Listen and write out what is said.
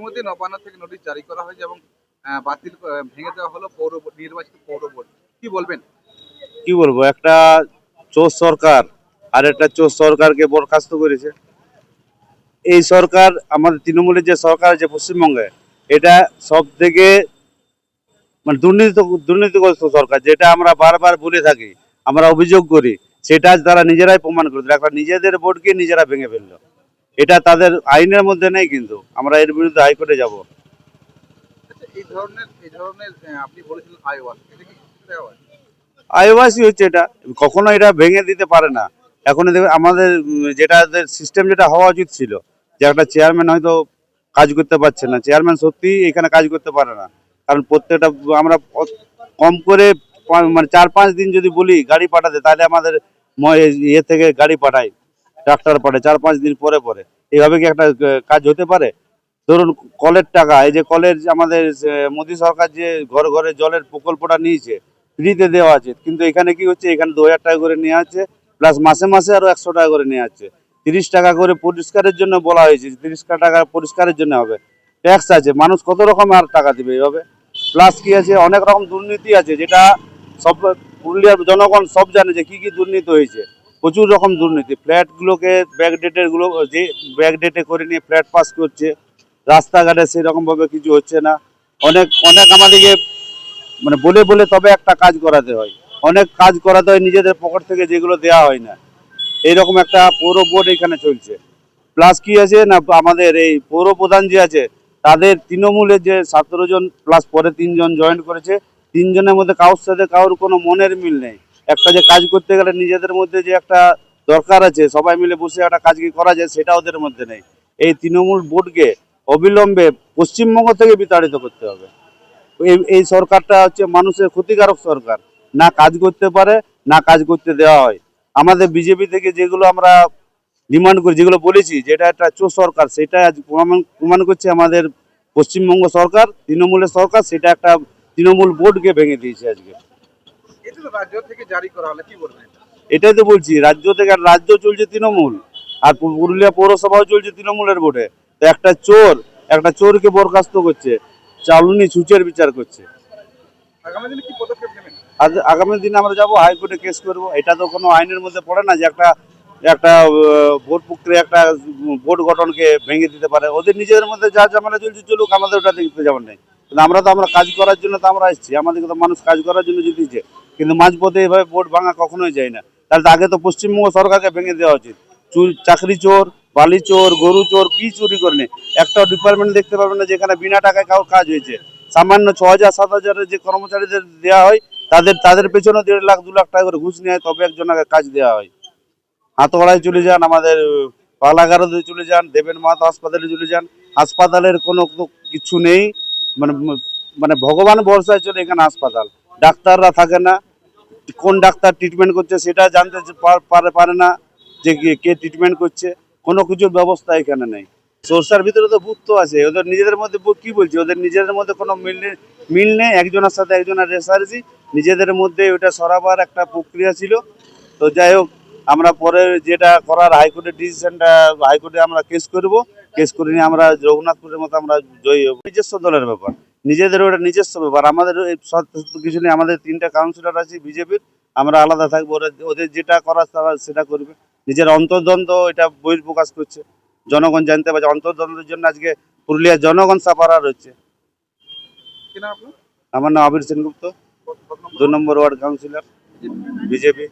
ইতিমধ্যে নবান্ন থেকে নোটিশ জারি করা হয়েছে এবং বাতিল ভেঙে দেওয়া হলো পৌর নির্বাচিত পৌর বোর্ড। কি বলবেন? কি বলব? একটা চোর সরকার আর একটা চোর সরকারকে বরখাস্ত করেছে। এই সরকার, আমাদের তৃণমূলের যে সরকার যে পশ্চিমবঙ্গে, এটা সব থেকে মানে দুর্নীতি, দুর্নীতিগ্রস্ত সরকার, যেটা আমরা বারবার বলে থাকি, আমরা অভিযোগ করি, সেটা তারা নিজেরাই প্রমাণ করে দিল একটা নিজেদের বোর্ডকে নিজেরা ভেঙে ফেলল। এটা তাদের আইনের মধ্যে নেই কিন্তু। আমরা এর বিরুদ্ধে হাইকোর্টে যাব। আচ্ছা, এই ধরনের এই ধরনের আপনি বলেছিলেন আইওয়াস। এটা কি হচ্ছে এটা। কখনো এটা ভেঙে দিতে পারে না। এখন আমাদের যেটা সিস্টেম যেটা হওয়া উচিত ছিল যে একটা চেয়ারম্যান হয়তো কাজ করতে পারছে না। চেয়ারম্যান সত্যি এখানে কাজ করতে পারে না। কারণ প্রত্যেকটা আমরা কম করে মানে চার পাঁচ দিন যদি বলি গাড়ি পাঠাতে তাহলে আমাদের ইয়ে থেকে গাড়ি পাঠায়। ট্রাক্টর পাঠায় চার পাঁচ দিন পরে পরে এইভাবে কি একটা কাজ হতে পারে? ধরুন, কলের টাকা, এই যে কলের আমাদের মোদী সরকার যে ঘরে ঘরে জলের প্রকল্পটা নিয়েছে, ফ্রিতে দেওয়া আছে, কিন্তু এখানে কি হচ্ছে? এখানে দু হাজার টাকা করে নেওয়া আছে, প্লাস মাসে মাসে আরও একশো টাকা করে নেওয়া আছে। তিরিশ টাকা করে পরিষ্কারের জন্য বলা হয়েছে, তিরিশ টাকা পরিষ্কারের জন্য হবে। ট্যাক্স আছে, মানুষ কত রকম আর টাকা দিবে এইভাবে? প্লাস কি আছে? অনেক রকম দুর্নীতি আছে, যেটা সব পুরুলিয়ার জনগণ সব জানে যে কি কি দুর্নীতি হয়েছে। প্রচুর রকম দুর্নীতি। ফ্ল্যাটগুলোকে ব্যাকডেটেরগুলো, যে ব্যাকডেটে করে নিয়ে ফ্ল্যাট পাস করছে, রাস্তাঘাটে সেরকম ভাবে কিছু হচ্ছে না। অনেক অনেক আমাদেরকে মানে বলে বলে তবে একটা কাজ করাতে হয়। অনেক কাজ করাতে হয়, নিজেদের পকেট থেকে যেগুলো দেওয়া হয় না। এইরকম একটা পৌর বোর্ড এখানে চলছে। প্লাস কি আছে না, আমাদের এই পৌর প্রধান যে আছে, তাদের তৃণমূলের যে সতেরো জন প্লাস পরে তিনজন জয়েন করেছে, তিনজনের মধ্যে কারোর সাথে কারোর কোনো মনের মিল নেই। একটা যে কাজ করতে গেলে নিজেদের মধ্যে যে একটা দরকার আছে, সবাই মিলে বসে একটা কাজ কি করা যায় সেটা ওদের মধ্যে নেই। এই তৃণমূল বোর্ডকে অবিলম্বে পশ্চিমবঙ্গ থেকে বিতাড়িত করতে হবে। এই এই সরকারটা হচ্ছে মানুষের ক্ষতিকারক সরকার। না কাজ করতে পারে, না কাজ করতে দেওয়া হয়। আমাদের বিজেপি থেকে যেগুলো আমরা ডিমান্ড করি, যেগুলো বলেছি, যেটা একটা চোর সরকার, সেটা আজ প্রমাণ প্রমাণ করছে আমাদের পশ্চিমবঙ্গ সরকার, তৃণমূলের সরকার, সেটা একটা তৃণমূল বোর্ডকে ভেঙে দিয়েছে আজকে। এটা রাজ্য থেকে জারি করা হলো কি বলবেন এটাই তো বলছি রাজ্য থেকে আর রাজ্য চলছে তৃণমূল আর পুরুলিয়া পৌরসভাও চলছে তৃণমূলের ভোটে। তো একটা চোর একটা চোরকে বরখাস্ত করছে চালুনি সুচের বিচার করছে। আগামী দিনে কি পদক্ষেপ নেবেন? আজ আগামী দিনে আমরা যাব হাইকোর্টে কেস করব। এটা তো কোনো আইনের মধ্যে পড়ে না যে একটা একটা ভোট প্রক্রিয়া একটা ভোট গঠনকে ভেঙে দিতে পারে। ওদের নিজেদের মধ্যে যা ঝামেলা চলছে চলুক আমাদের ওটা দেখতে যাবেন নাই। আমরা তো আমরা কাজ করার জন্য তো আমরা এসেছি আমাদেরকে তো মানুষ কাজ করার জন্য জিতেছে কিন্তু মাঝপথে এভাবে ভোট ভাঙা কখনোই যায় না। তাহলে আগে তো পশ্চিমবঙ্গ সরকারকে ভেঙে দেওয়া উচিত। চুর চাকরি চোর, বালি চোর, গরু চোর, কি চুরি করেনি একটা ডিপার্টমেন্ট দেখতে পারবেন না যেখানে বিনা টাকায় কাউ কাজ হয়েছে। সামান্য ছ হাজার, সাত হাজারের যে কর্মচারীদের দেওয়া হয়, তাদের তাদের পেছনে দেড় লাখ, দু লাখ টাকা করে ঘুষ নেয়, তবে একজনকে কাজ দেওয়া হয়। হাতোয়াড়ায় চলে যান, আমাদের পালাগারদে চলে যান, দেবেন মাহাতো হাসপাতালে চলে যান। হাসপাতালের কোনো কিছু নেই। মানে মানে ভগবান ভরসায় চলে এখানে হাসপাতাল। ডাক্তাররা থাকে না। কোন ডাক্তার ট্রিটমেন্ট করছে সেটা জানতে পার- না, যে কে- ট্রিটমেন্ট করছে, কোনো কিছুর ব্যবস্থা এখানে নেই। সরষার ভিতরে তো ভূত তো আছে, ওদের নিজেদের মধ্যে কি বলছি? ওদের নিজেদের মধ্যে কোনো মিল নেই মিল নেই, একজনের সাথে একজনের রেসারেসি নিজেদের মধ্যে ওটা সরাবার একটা প্রক্রিয়া ছিল। তো যাই হোক, আমরা পরে যেটা করার হাইকোর্টের ডিসিশনটা, হাইকোর্টে আমরা কেস করব। কেস করে নিয়ে আমরা রঘুনাথপুরের মতো আমরা জয়ী হব। নিজস্ব দলের ব্যাপার। নিজেদের ওটা নিজস্ব ব্যাপার। আমাদের কিছু নেই আমাদের তিনটা কাউন্সিলর আছে বিজেপির আমরা আলাদা থাকব। ওরা ওদের যেটা করার তারা সেটা করবে। নিজের অন্তর্দ্বন্দ্ব এটা বহির্প্রকাশ করছে। জনগণ জানতে পারছে। অন্তর্দ্বন্দ্বের জন্য আজকে পুরুলিয়ার জনগণ সাফারার হচ্ছে আমার নাম আবির সেনগুপ্ত? দু নম্বর ওয়ার্ড কাউন্সিলর বিজেপি।